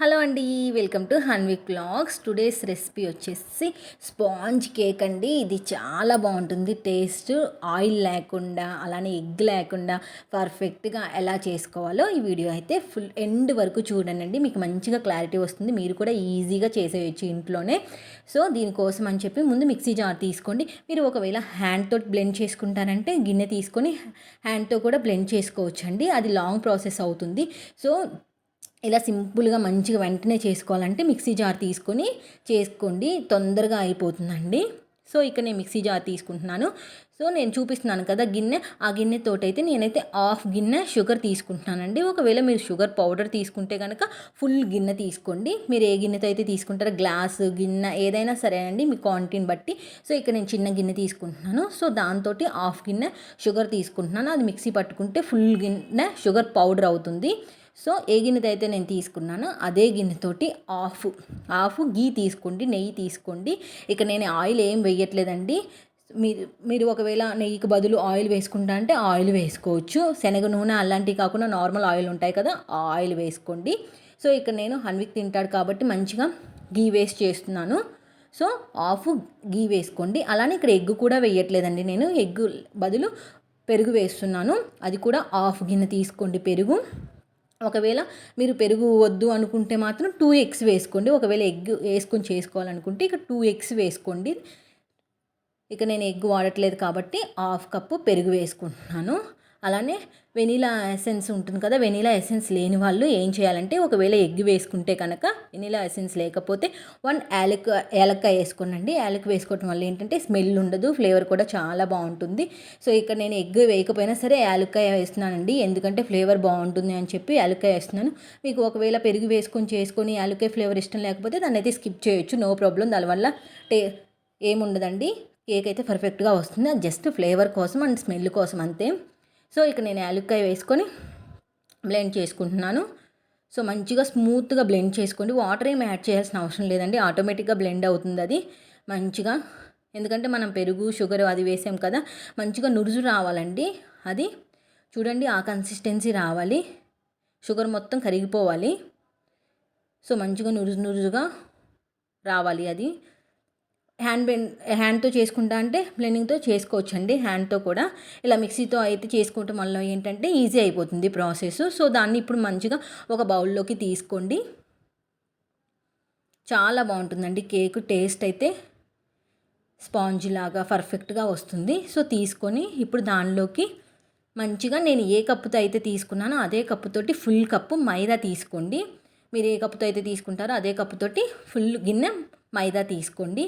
Hello అండి welcome to Hanvik blogs today's recipe వచ్చేసి sponge cake అండి. ఇది చాలా బాగుంటుంది. టేస్ట్ ఆయిల్ లేకుండా అలానే ఎగ్ లేకుండా పర్ఫెక్ట్గా ఎలా చేసుకోవాలో ఈ వీడియో అయితే ఫుల్ ఎండ్ వరకు చూడండి మీకు మంచిగా క్లారిటీ వస్తుంది. మీరు కూడా ఈజీగా చేసేయచ్చు ఇంట్లోనే. సో దీనికోసం అని చెప్పి ముందు మిక్సీ జార్ తీసుకోండి. మీరు ఒకవేళ హ్యాండ్తో బ్లెండ్ చేసుకుంటారంటే గిన్నె తీసుకొని హ్యాండ్తో కూడా బ్లెండ్ చేసుకోవచ్చు అండి అది లాంగ్ ప్రాసెస్ అవుతుంది. సో ఇలా సింపుల్గా మంచిగా వెంటనే చేసుకోవాలంటే మిక్సీ జార్ తీసుకొని చేసుకోండి. తొందరగా అయిపోతుందండి. సో ఇక్కడ నేను మిక్సీ జార్ తీసుకుంటున్నాను. సో నేను చూపిస్తున్నాను కదా గిన్నె. ఆ గిన్నెతోటైతే నేనైతే హాఫ్ గిన్నె షుగర్ తీసుకుంటున్నానండి. ఒకవేళ మీరు షుగర్ పౌడర్ తీసుకుంటే కనుక ఫుల్ గిన్నె తీసుకోండి. మీరు ఏ గిన్నెతో అయితే తీసుకుంటారో గ్లాస్ గిన్నె ఏదైనా సరే అండి మీ క్వాంటిటీని బట్టి. సో ఇక్కడ నేను చిన్న గిన్నె తీసుకుంటున్నాను. సో దాంతో హాఫ్ గిన్నె షుగర్ తీసుకుంటున్నాను. అది మిక్సీ పట్టుకుంటే ఫుల్ గిన్నె షుగర్ పౌడర్ అవుతుంది. సో ఏ గిన్నెతో అయితే నేను తీసుకున్నానో అదే గిన్నెతోటి ఆఫ్. ఆఫ్ గీ తీసుకోండి నెయ్యి తీసుకోండి. ఇక నేను ఆయిల్ ఏం వేయట్లేదండి. మీరు మీరు ఒకవేళ నెయ్యికి బదులు ఆయిల్ వేసుకుంటా అంటే ఆయిల్ వేసుకోవచ్చు. శనగ నూనె అలాంటివి కాకుండా నార్మల్ ఆయిల్ ఉంటాయి కదా ఆ ఆయిల్ వేసుకోండి. సో ఇక్కడ నేను హన్విక్ తింటాడు కాబట్టి మంచిగా గీ వేస్ట్ చేస్తున్నాను. సో ఆఫ్ గీ వేసుకోండి. అలానే ఇక్కడ ఎగ్ కూడా వేయట్లేదండి నేను. ఎగ్ బదులు పెరుగు వేస్తున్నాను. అది కూడా హాఫ్ గిన్నె తీసుకోండి పెరుగు. ఒకవేళ మీరు పెరుగు వద్దు అనుకుంటే మాత్రం టూ ఎగ్స్ వేసుకోండి. ఒకవేళ ఎగ్ వేసుకొని చేసుకోవాలనుకుంటే ఇక టూ ఎగ్స్ వేసుకోండి. ఇక నేను ఎగ్ వాడట్లేదు కాబట్టి హాఫ్ కప్పు పెరుగు వేసుకుంటున్నాను. అలానే వెనీలా ఎసెన్స్ ఉంటుంది కదా వెనీలా ఎసెన్స్ లేని వాళ్ళు ఏం చేయాలంటే ఒకవేళ ఎగ్ వేసుకుంటే కనుక వెనీలా ఎసెన్స్ లేకపోతే వన్ యాలక్ యాలక్కాయ వేసుకోనండి. యాలక్ వేసుకోవటం వల్ల ఏంటంటే స్మెల్ ఉండదు ఫ్లేవర్ కూడా చాలా బాగుంటుంది. సో ఇక్కడ నేను ఎగ్ వేయకపోయినా సరే యాలక్కాయ వేస్తున్నానండి. ఎందుకంటే ఫ్లేవర్ బాగుంటుంది అని చెప్పి యాలక్కాయ వేస్తున్నాను. మీకు ఒకవేళ పెరుగు వేసుకొని చేసుకొని యాలక్కాయ ఫ్లేవర్ ఇష్టం లేకపోతే దాన్ని అయితే స్కిప్ చేయొచ్చు. No problem. దానివల్ల టే ఏముండదండి. కేక్ అయితే పర్ఫెక్ట్గా వస్తుంది. అది జస్ట్ ఫ్లేవర్ కోసం అండ్ స్మెల్ కోసం అంతే. సో ఇక నేను యాలక్కాయ వేసుకొని బ్లెండ్ చేసుకుంటున్నాను. సో మంచిగా స్మూత్గా బ్లెండ్ చేసుకోండి. వాటర్ ఏమి యాడ్ చేయాల్సిన అవసరం లేదండి. ఆటోమేటిక్గా బ్లెండ్ అవుతుంది అది. మంచిగా ఎందుకంటే మనం పెరుగు షుగర్ అది వేసాం కదా మంచిగా నురుజు రావాలండి అది. చూడండి ఆ కన్సిస్టెన్సీ రావాలి. షుగర్ మొత్తం కరిగిపోవాలి. సో మంచిగా నురుజు నురుజుగా రావాలి అది. హ్యాండ్ బెండ్ హ్యాండ్తో చేసుకుంటా అంటే బ్లెండింగ్తో చేసుకోవచ్చు అండి హ్యాండ్తో కూడా. ఇలా మిక్సీతో అయితే చేసుకోవటం వల్ల ఏంటంటే ఈజీ అయిపోతుంది ప్రాసెస్ సో దాన్ని ఇప్పుడు మంచిగా ఒక బౌల్లోకి తీసుకోండి. చాలా బాగుంటుందండి. కేక్ టేస్ట్ అయితే స్పాంజ్ లాగా పర్ఫెక్ట్గా వస్తుంది. సో తీసుకొని ఇప్పుడు దానిలోకి మంచిగా నేను ఏ కప్పుతో అయితే తీసుకున్నానో అదే కప్పుతోటి ఫుల్ కప్పు మైదా తీసుకోండి. మీరు ఏ కప్పుతో అయితే తీసుకుంటారో అదే కప్పుతోటి ఫుల్ గిన్నె మైదా తీసుకోండి.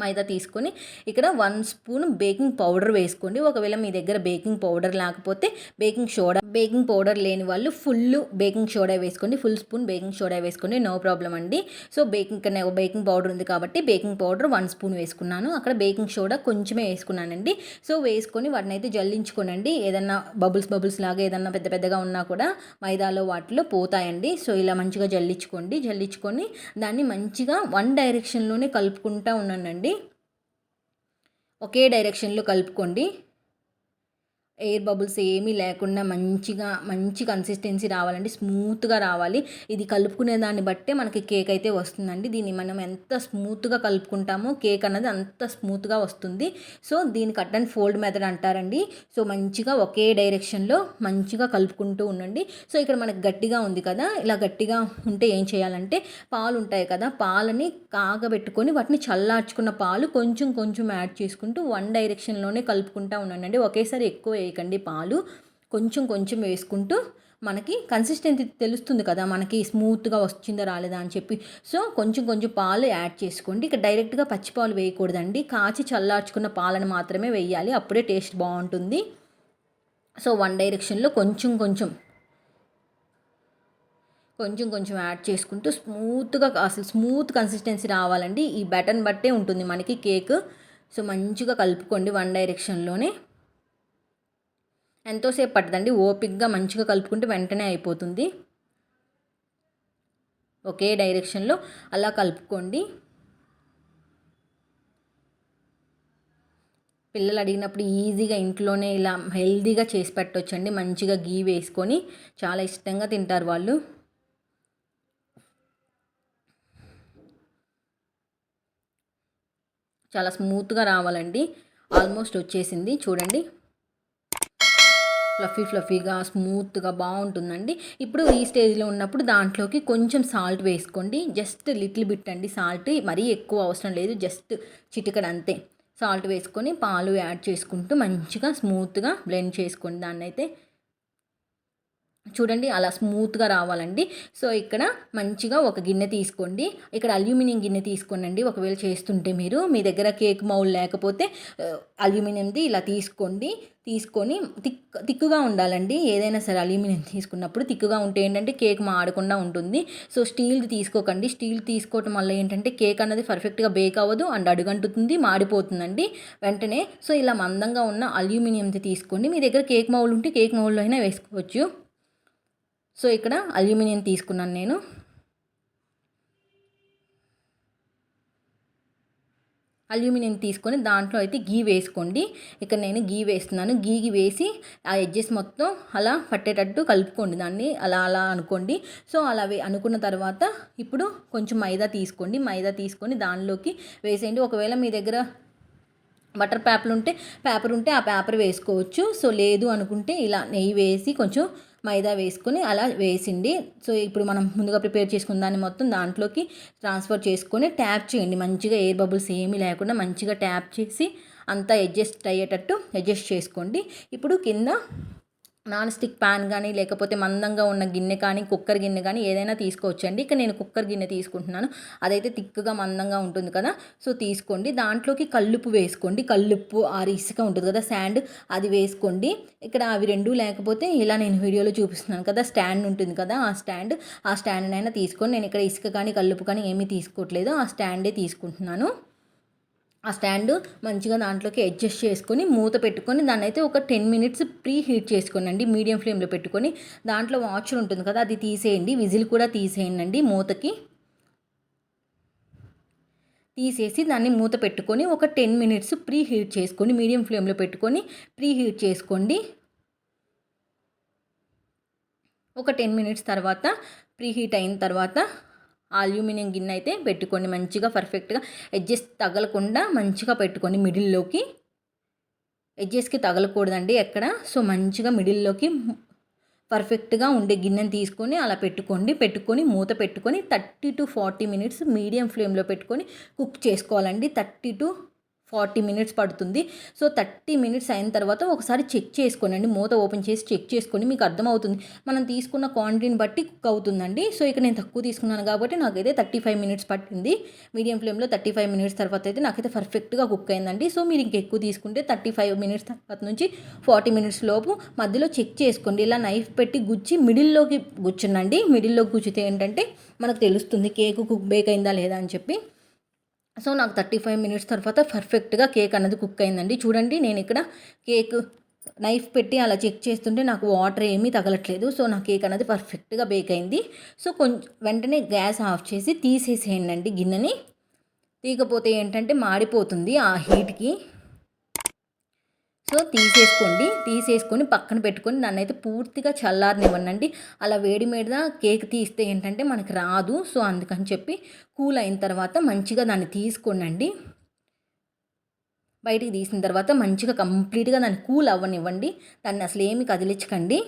మైదా తీసుకొని ఇక్కడ వన్ స్పూన్ బేకింగ్ పౌడర్ వేసుకోండి. ఒకవేళ మీ దగ్గర బేకింగ్ పౌడర్ లేకపోతే బేకింగ్ సోడా బేకింగ్ పౌడర్ లేని వాళ్ళు ఫుల్ బేకింగ్ సోడా వేసుకోండి. ఫుల్ స్పూన్ బేకింగ్ సోడా వేసుకోండి. నో ప్రాబ్లం అండి. సో బేకింగ్ కన్నా బేకింగ్ పౌడర్ ఉంది కాబట్టి బేకింగ్ పౌడర్ వన్ స్పూన్ వేసుకున్నాను. అక్కడ బేకింగ్ సోడా కొంచెమే వేసుకున్నానండి. సో వేసుకొని వాటిని అయితే జల్లించుకోనండి. ఏదన్నా బబుల్స్ బబుల్స్ లాగా ఏదన్నా పెద్ద పెద్దగా ఉన్నా కూడా మైదాలో వాటిలో పోతాయండి. సో ఇలా మంచిగా జల్లించుకోండి. జల్లించుకొని దాన్ని మంచిగా వన్ డైరెక్షన్లోనే కలుపుకుంటూ ఉన్నానండి. ఒకే డైరెక్షన్లో కలుపుకోండి. ఎయిర్ బబుల్స్ ఏమీ లేకుండా మంచిగా మంచి కన్సిస్టెన్సీ రావాలండి స్మూత్గా రావాలి. ఇది కలుపుకునే దాన్ని బట్టే మనకి కేక్ అయితే వస్తుందండి. దీన్ని మనం ఎంత స్మూత్గా కలుపుకుంటామో కేక్ అన్నది అంత స్మూత్గా వస్తుంది. సో దీన్ని కట్ అండ్ ఫోల్డ్ మెథడ్ అంటారండి. సో మంచిగా ఒకే డైరెక్షన్లో మంచిగా కలుపుకుంటూ ఉండండి. సో ఇక్కడ మనకి గట్టిగా ఉంది కదా ఇలా గట్టిగా ఉంటే ఏం చేయాలంటే పాలు ఉంటాయి కదా పాలని కాగబెట్టుకొని వాటిని చల్లార్చుకున్న పాలు కొంచెం కొంచెం యాడ్ చేసుకుంటూ వన్ డైరెక్షన్లోనే కలుపుకుంటూ ఉండండి. ఒకేసారి ఎక్కువ వేయకండి పాలు. కొంచెం కొంచెం వేసుకుంటూ మనకి కన్సిస్టెన్సీ తెలుస్తుంది కదా మనకి స్మూత్గా వచ్చిందా రాలేదా అని చెప్పి. సో కొంచెం కొంచెం పాలు యాడ్ చేసుకోండి. ఇక డైరెక్ట్గా పచ్చిపాలు వేయకూడదండి. కాచి చల్లార్చుకున్న పాలను మాత్రమే వేయాలి. అప్పుడే టేస్ట్ బాగుంటుంది. సో వన్ డైరెక్షన్లో కొంచెం కొంచెం. కొంచెం కొంచెం యాడ్ చేసుకుంటూ స్మూత్గా అసలు స్మూత్ కన్సిస్టెన్సీ రావాలండి. ఈ బటన్ బట్టే ఉంటుంది మనకి కేక్ సో మంచిగా కలుపుకోండి వన్ డైరెక్షన్లోనే ఎంతోసేపు పట్టదండి. ఓపిక్గా మంచిగా కలుపుకుంటే వెంటనే అయిపోతుంది. ఒకే డైరెక్షన్లో అలా కలుపుకోండి. పిల్లలు అడిగినప్పుడు ఈజీగా ఇంట్లోనే ఇలా హెల్తీగా చేసి పెట్టొచ్చండి. మంచిగా గీ వేసుకొని చాలా ఇష్టంగా తింటారు వాళ్ళు. చాలా స్మూత్గా రావాలండి. ఆల్మోస్ట్ వచ్చేసింది. చూడండి. ఫ్లఫీ ఫ్లఫీగా స్మూత్గా బాగుంటుందండి. ఇప్పుడు ఈ స్టేజ్లో ఉన్నప్పుడు దాంట్లోకి కొంచెం సాల్ట్ వేసుకోండి. జస్ట్ లిటిల్ బిట్ అండి సాల్ట్ మరీ ఎక్కువ అవసరం లేదు. జస్ట్ చిటికడ అంతే. సాల్ట్ వేసుకొని పాలు యాడ్ చేసుకుంటూ మంచిగా స్మూత్గా బ్లెండ్ చేసుకోండి దాన్ని అయితే చూడండి అలా స్మూత్గా రావాలండి. సో ఇక్కడ మంచిగా ఒక గిన్నె తీసుకోండి. ఇక్కడ అల్యూమినియం గిన్నె తీసుకోండి ఒకవేళ చేస్తుంటే మీరు. మీ దగ్గర కేక్ మౌల్ లేకపోతే అల్యూమినియంది ఇలా తీసుకోండి. తీసుకొని తిక్ తిక్కుగా ఉండాలండి. ఏదైనా సరే అల్యూమినియం తీసుకున్నప్పుడు తిక్కుగా ఉంటే ఏంటంటే కేక్ మాడకుండా ఉంటుంది. సో స్టీల్ది తీసుకోకండి. స్టీల్ తీసుకోవటం వల్ల ఏంటంటే కేక్ అన్నది పర్ఫెక్ట్గా బేక్ అవ్వదు అండ్ అడుగంటుతుంది మాడిపోతుందండి వెంటనే. సో ఇలా మందంగా ఉన్న అల్యూమినియంది తీసుకోండి. మీ దగ్గర కేక్ మౌల్ ఉంటే కేక్ మౌల్లో అయినా వేసుకోవచ్చు. సో ఇక్కడ అల్యూమినియం తీసుకున్నాను నేను. అల్యూమినియం తీసుకొని దాంట్లో అయితే గీ వేసుకోండి. ఇక్కడ నేను గీ వేస్తున్నాను. గీకి వేసి ఆ ఎడ్జెస్ మొత్తం అలా పట్టేటట్టు కలుపుకోండి. దాన్ని అలా అలా అనుకోండి. సో అలా అనుకున్న తర్వాత ఇప్పుడు కొంచెం మైదా తీసుకోండి. మైదా తీసుకొని దానిలోకి వేసేయండి. ఒకవేళ మీ దగ్గర బటర్ పేపర్ ఉంటే పేపర్ ఉంటే ఆ పేపర్ వేసుకోవచ్చు. సో లేదు అనుకుంటే ఇలా నెయ్యి వేసి కొంచెం మైదా వేసుకొని అలా వేసిండి సో ఇప్పుడు మనం ముందుగా ప్రిపేర్ చేసుకున్న దాన్ని మొత్తం దాంట్లోకి ట్రాన్స్ఫర్ చేసుకొని ట్యాప్ చేయండి. మంచిగా ఎయిర్ బబుల్స్ ఏమీ లేకుండా మంచిగా ట్యాప్ చేసి అంతా అడ్జస్ట్ అయ్యేటట్టు అడ్జస్ట్ చేసుకోండి. ఇప్పుడు కింద నాన్ స్టిక్ ప్యాన్ కానీ లేకపోతే మందంగా ఉన్న గిన్నె కానీ కుక్కర్ గిన్నె కానీ ఏదైనా తీసుకోవచ్చండి. ఇక నేను కుక్కర్ గిన్నె తీసుకుంటున్నాను. అదైతే తిక్కుగా మందంగా ఉంటుంది కదా. సో తీసుకోండి. దాంట్లోకి కల్లుప్పు వేసుకోండి. కల్లుప్పు ఆ ఇసుక ఉంటుంది కదా శాండ్ అది వేసుకోండి. ఇక్కడ అవి రెండు లేకపోతే ఇలా నేను వీడియోలో చూపిస్తున్నాను కదా స్టాండ్ ఉంటుంది కదా ఆ స్టాండ్. ఆ స్టాండ్ అయినా తీసుకొని నేను ఇక్కడ ఇసుక కానీ కల్లుప్పు కానీ ఏమీ తీసుకోవట్లేదు. ఆ స్టాండే తీసుకుంటున్నాను. ఆ స్టాండ్ మంచిగా దాంట్లోకి అడ్జస్ట్ చేసుకొని మూత పెట్టుకొని దాన్ని అయితే ఒక టెన్ మినిట్స్ ప్రీ హీట్ చేసుకోనండి. మీడియం ఫ్లేమ్లో పెట్టుకొని దాంట్లో వాచర్ ఉంటుంది కదా అది తీసేయండి. విజిల్ కూడా తీసేయండి మూతకి. తీసేసి దాన్ని మూత పెట్టుకొని ఒక టెన్ మినిట్స్ ప్రీ హీట్ చేసుకొని మీడియం ఫ్లేమ్లో పెట్టుకొని ప్రీ హీట్ చేసుకోండి. ఒక టెన్ మినిట్స్ తర్వాత ప్రీ హీట్ అయిన తర్వాత అల్యూమినియం గిన్నె అయితే పెట్టుకోండి. మంచిగా పర్ఫెక్ట్గా ఎడ్జెస్ తగలకుండా మంచిగా పెట్టుకోండి మిడిల్లోకి. ఎడ్జెస్కి తగలకూడదండి ఎక్కడ. సో మంచిగా మిడిల్లోకి పర్ఫెక్ట్గా ఉండే గిన్నెని తీసుకొని అలా పెట్టుకోండి. పెట్టుకొని మూత పెట్టుకొని thirty to forty minutes medium ఫ్లేమ్లో పెట్టుకొని కుక్ చేసుకోవాలండి. థర్టీ టు ఫార్టీ మినిట్స్ పడుతుంది. సో థర్టీ మినిట్స్ అయిన తర్వాత ఒకసారి చెక్ చేసుకోనండి. మూత ఓపెన్ చేసి చెక్ చేసుకొని మీకు అర్థమవుతుంది. మనం తీసుకున్న క్వాంటిటీని బట్టి కుక్ అవుతుందండి. సో ఇక్కడ నేను తక్కువ తీసుకున్నాను కాబట్టి నాకైతే థర్టీ ఫైవ్ మినిట్స్ పట్టింది. మీడియం ఫ్లేమ్లో థర్టీ ఫైవ్ మినిట్స్ తర్వాత అయితే నాకైతే పర్ఫెక్ట్గా కుక్ అయిందండి. సో మీరు ఇంకెక్కువ తీసుకుంటే థర్టీ ఫైవ్ మినిట్స్ తర్వాత నుంచి ఫార్టీ మినిట్స్ లోపు మధ్యలో చెక్ చేసుకోండి. ఇలా నైఫ్ పెట్టి గుచ్చి మిడిల్లోకి గుచ్చునండి మిడిల్లోకి గుచ్చితే ఏంటంటే మనకు తెలుస్తుంది కేక్ కుక్ బేక్ అయిందా లేదా అని చెప్పి. సో నాకు థర్టీ ఫైవ్ మినిట్స్ తర్వాత పర్ఫెక్ట్గా కేక్ అనేది కుక్ అయిందండి. చూడండి నేను ఇక్కడ కేక్ నైఫ్ పెట్టి అలా చెక్ చేస్తుంటే నాకు వాటర్ ఏమీ తగలట్లేదు. సో నా కేక్ అనేది పర్ఫెక్ట్గా బేక్ అయింది. సో కొంచెం వెంటనే గ్యాస్ ఆఫ్ చేసి తీసేసేయండి గిన్నెని. తీయకపోతే ఏంటంటే మాడిపోతుంది ఆ హీట్కి. సో తీసేసుకోండి. తీసేసుకొని పక్కన పెట్టుకొని దాన్ని అయితే పూర్తిగా చల్లారనివ్వండి అలా వేడి మీద కేక్ తీస్తే ఏంటంటే మనకి రాదు. సో అందుకని చెప్పి కూల్ అయిన తర్వాత మంచిగా దాన్ని తీసుకోండి బయటికి తీసిన తర్వాత మంచిగా కంప్లీట్గా దాన్ని కూల్ అవ్వనివ్వండి. దాన్ని అసలు ఏమి కదిలించకండి.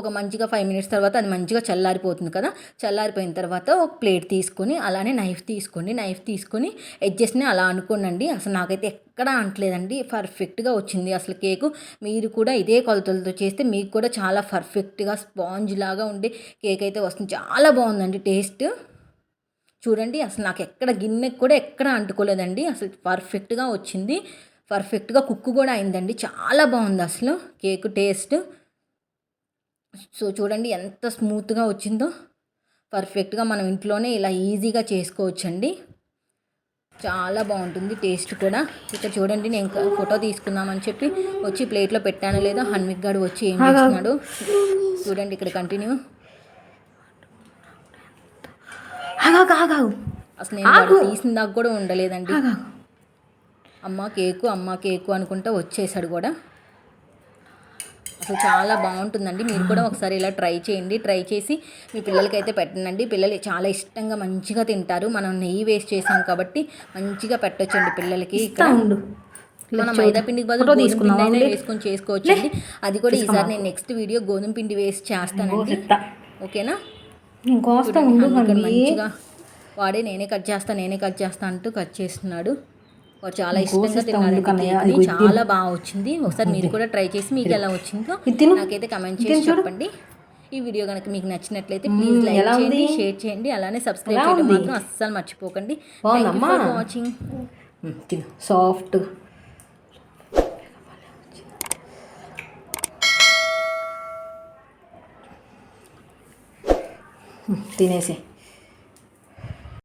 ఒక మంచిగా ఫైవ్ మినిట్స్ తర్వాత అది మంచిగా చల్లారిపోతుంది కదా. చల్లారిపోయిన తర్వాత ఒక ప్లేట్ తీసుకొని అలానే నైఫ్ తీసుకోండి నైఫ్ తీసుకొని ఎడ్జెస్ని అలా అనుకోనండి. అసలు నాకైతే ఎక్కడ అంటలేదండి పర్ఫెక్ట్గా వచ్చింది అసలు కేకు మీరు కూడా ఇదే కొలతలతో చేస్తే మీకు కూడా చాలా పర్ఫెక్ట్గా స్పాంజ్ లాగా ఉండే కేక్ అయితే వస్తుంది. చాలా బాగుందండి టేస్ట్ చూడండి అసలు నాకు ఎక్కడ గిన్నెకి కూడా ఎక్కడ అంటుకోలేదండి. అసలు పర్ఫెక్ట్గా వచ్చింది. పర్ఫెక్ట్గా కుక్ కూడా అయిందండి. చాలా బాగుంది అసలు కేక్ టేస్ట్ సో చూడండి ఎంత స్మూత్గా వచ్చిందో. పర్ఫెక్ట్గా మనం ఇంట్లోనే ఇలా ఈజీగా చేసుకోవచ్చండి. చాలా బాగుంటుంది టేస్ట్ కూడా. ఇక్కడ చూడండి నేను ఫోటో తీసుకుందామని చెప్పి వచ్చి ప్లేట్లో పెట్టాను లేదా హన్విక్ గారు వచ్చి ఏం చేస్తున్నాడు. చూడండి ఇక్కడ కంటిన్యూ. అసలు నేను తీసిన దాకా కూడా ఉండలేదండి. అమ్మ కేకు అమ్మ కేకు అనుకుంటా వచ్చేసాడు కూడా. అసలు చాలా బాగుంటుందండి. మీరు కూడా ఒకసారి ఇలా ట్రై చేయండి. ట్రై చేసి మీ పిల్లలకైతే పెట్టండి పిల్లలు చాలా ఇష్టంగా మంచిగా తింటారు. మనం నెయ్యి వేస్ట్ చేసాం కాబట్టి మంచిగా పెట్టొచ్చండి పిల్లలకి. ఇక్కడ మనం మైదా పిండికి బదులు గోధుమ పిండి వేసుకొని చేసుకోవచ్చు అండి అది కూడా ఈసారి నేను నెక్స్ట్ వీడియో గోధుమ పిండి వేసి చేస్తానండి. ఓకేనా? మంచిగా వాడే నేనే కట్ చేస్తా నేనే కట్ చేస్తా అంటూ కట్ చేస్తున్నాడు. వాడు చాలా ఇష్టంగా చాలా బాగా వచ్చింది. ఒకసారి మీరు కూడా ట్రై చేసి మీకు ఎలా వచ్చిందో. నాకైతే కమెంట్ చేసి చెప్పండి. ఈ వీడియో కనుక మీకు నచ్చినట్లయితే ప్లీజ్ లైక్ చేయండి? షేర్ చేయండి. అలానే సబ్స్క్రైబ్ చేయడం? మాత్రం అస్సలు మర్చిపోకండి? వాచింగ్ సాఫ్ట్గా తినేసి.